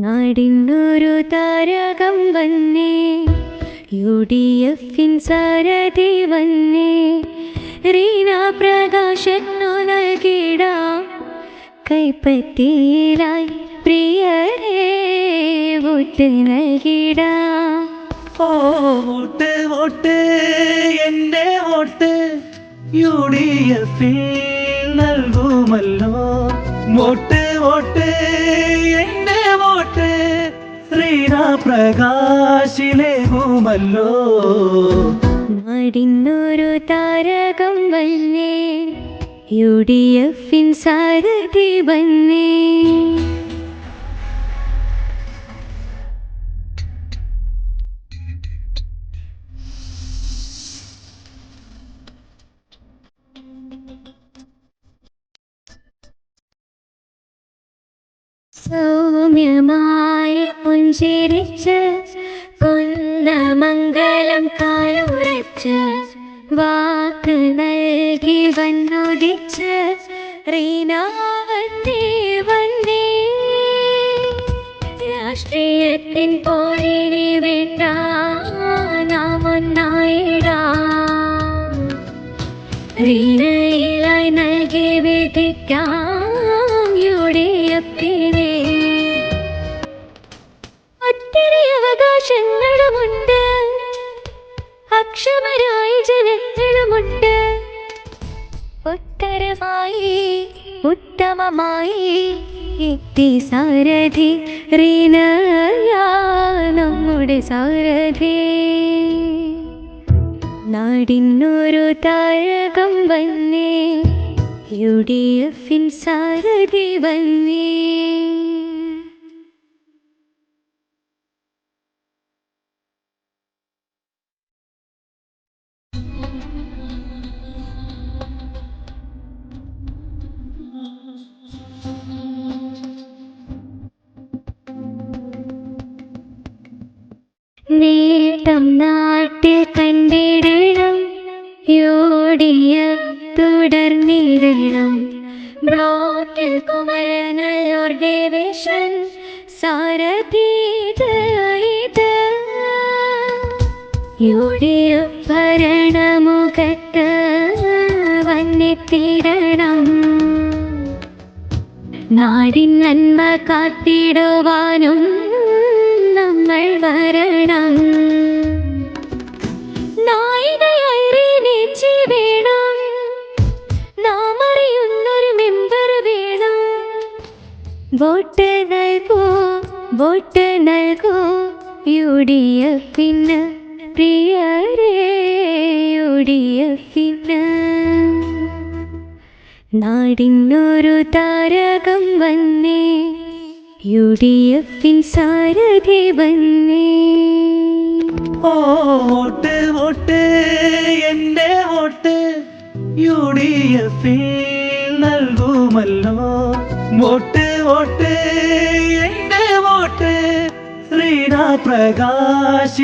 നാടിന്നൊരു താരകം വന്നേ. U D എഫിൻ സാരഥി വന്നേ. റീന പ്രകാശനു നൽകിടാം. കൈപ്പറ്റിയിലായി പ്രിയരേ വോട്ട് നൽകിടാം. ഓ വോട്ട് എന്റെ വോട്ട് യു ഡി എഫിൽ നൽകുമല്ലോ. വോട്ട് വോട്ട് ശ്രീരാം പ്രകാശിലേകുമല്ലോ. മരിന്നൊരു താരകം വന്നേ. യു ഡി എഫിൻ സാരഥി വന്നേ. സൗമ്യമായി പുഞ്ചിരിച്ച് കൊല്ലമംഗലം കാലുറച്ച് വാക്ക് നൽകി വന്നുദിച്ച് റീനാവന്നേ വന്നേ. രാഷ്ട്രീയത്തിൻ പോരിനി വേണ്ട നാം ഒന്നായിടാം റീനയിലായി നൽകി വിധിക്കാം. അവകാശങ്ങളുമുണ്ട് അക്ഷമരായി ജനങ്ങളുമുണ്ട്. ഉത്തരമായി ഉത്തമമായി യുക്തി സാരഥി. നമ്മുടെ സാരഥി. നാടിന്നൊരു താരകം വന്നേ. യു ഡി എഫിൻ സാരഥി വന്നേ. നേട്ടം നാട്ടിൽ കണ്ടിടണം. യോടിയ തുടർന്നിടണം ബ്ലോക്കിൽ കുമരനല്ലൂർ ഡിവിഷൻ സാരഥീത് യോടിയ ഭരണമുഖത്ത് വന്നെത്തിടണം. നാടിൻ നന്മ കാത്തിടുവാനും നമ്മൾ വരണം. നായികയായി റീനേച്ചി വേണം. നാം അറിയുന്നൊരു മെമ്പർ വേണം. വോട്ട് നൽകൂ വോട്ട് നൽകൂ. യു ഡി എഫിന് പ്രിയരേ യു ഡി എഫിന് നാടിനൊരു താരകം വന്നേ. യു ഡി എഫിൻ സാരഥി വന്നേ. വോട്ട് വോട്ട് എന്റെ വോട്ട് യു ഡി എഫിൽ നൽകുമല്ലോ. വോട്ട് വോട്ട് എന്റെ വോട്ട് ശ്രീരാം പ്രകാശിലേകുമല്ലോ